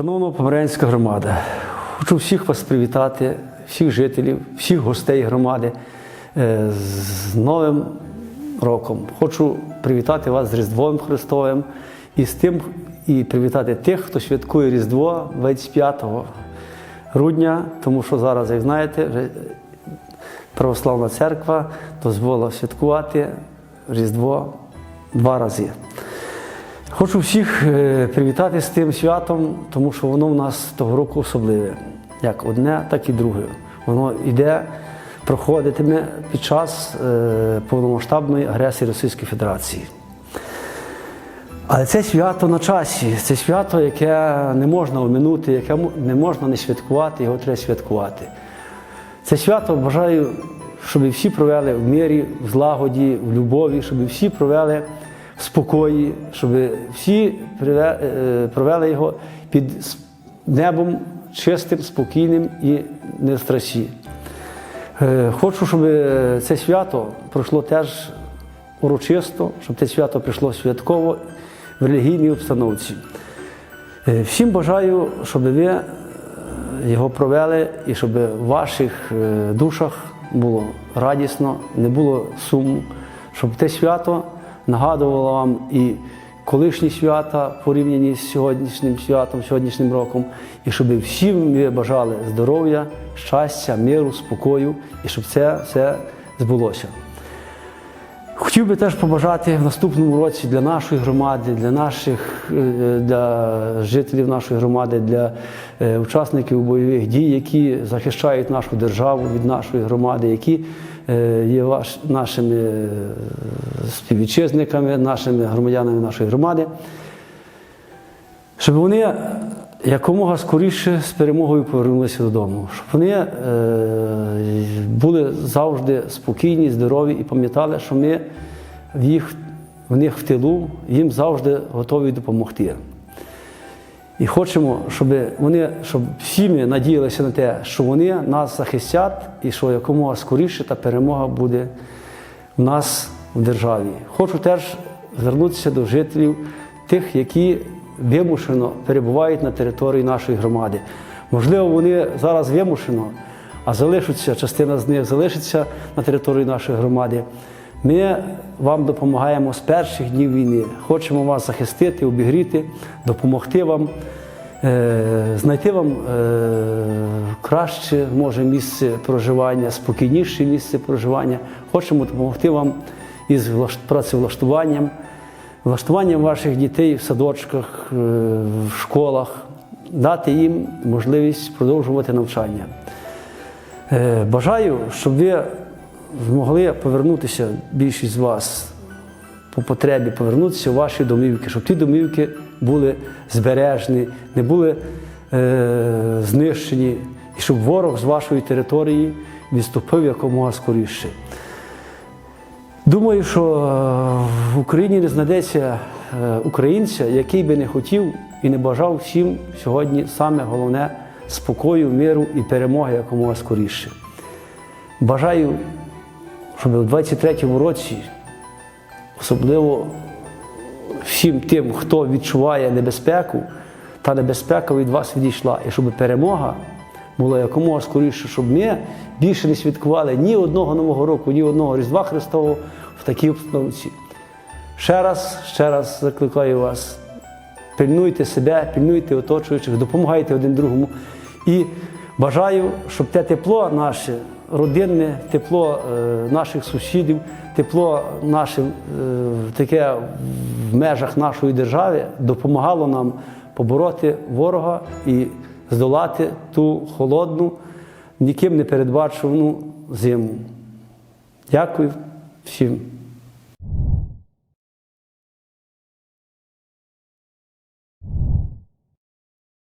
Шановна Поморянська громада, хочу всіх вас привітати, всіх жителів, всіх гостей громади е, з Новим роком. Хочу привітати вас з Різдвом Христовим і з тим, і привітати тих, хто святкує Різдво 25 грудня, тому що зараз, як знаєте, православна церква дозволила святкувати Різдво два рази. Хочу всіх е, привітати з тим святом, тому що воно в нас того року особливе. Як одне, так і друге. Воно йде, проходитиме під час е, повномасштабної агресії Російської Федерації. Але це свято на часі, це свято, яке не можна оминути, яке не можна не святкувати, його треба святкувати. Це свято бажаю, щоб всі провели в мирі, в злагоді, в любові, щоб всі провели спокої, щоб всі е, провели його під небом чистим, спокійним і не в страсі. Е, Хочу, щоб це свято пройшло теж урочисто, щоб це свято прийшло святково в релігійній обстановці. Е, Всім бажаю, щоб ви його провели і щоб в ваших душах було радісно, не було суму, щоб те свято нагадувало вам і колишні свята порівняні з сьогоднішнім святом, сьогоднішнім роком, і щоб всім ви бажали здоров'я, щастя, миру, спокою, і щоб це все збулося. Хотів би теж побажати в наступному році для нашої громади, для наших е, для жителів нашої громади, для е, учасників бойових дій, які захищають нашу державу від нашої громади, які е, є нашими співвітчизниками, нашими громадянами нашої громади, щоб вони якомога скоріше з перемогою повернулися додому, щоб вони е, були завжди спокійні, здорові і пам'ятали, що ми в їх, в них в тилу їм завжди готові допомогти. І хочемо, щоб вони, щоб всі ми надіялися на те, що вони нас захистять і що якомога скоріше та перемога буде в нас в державі. Хочу теж звернутися до жителів тих, які вимушено перебувають на території нашої громади. Можливо, вони зараз вимушено, а залишаться, частина з них залишиться на території нашої громади. Ми вам допомагаємо з перших днів війни. Хочемо вас захистити, обігріти, допомогти вам, е, знайти вам е, краще може місце проживання, спокійніше місце проживання. Хочемо допомогти вам із влаш- працевлаштуванням, влаштуванням ваших дітей в садочках, е, в школах, дати їм можливість продовжувати навчання. Е, Бажаю, щоб ви змогли повернутися, більшість з вас по потребі повернутися в ваші домівки, щоб ті домівки були збережені, не були е, знищені, і щоб ворог з вашої території відступив якомога скоріше. Думаю, що е, в Україні не знайдеться е, українця, який би не хотів і не бажав всім сьогодні саме головне спокою, миру і перемоги якомога скоріше. Бажаю, щоб у 23-му році, особливо всім тим, хто відчуває небезпеку, та небезпека від вас відійшла, і щоб перемога була якомога скоріше, щоб ми більше не святкували ні одного Нового року, ні одного Різдва Христового в такій обстановці. Ще раз, ще раз закликаю вас, пильнуйте себе, пильнуйте оточуючих, допомагайте один другому. І бажаю, щоб те тепло наше, родинне, тепло е, наших сусідів, тепло наше таке в межах нашої держави допомагало нам побороти ворога і здолати ту холодну, ніким не передбачувану зиму. Дякую всім.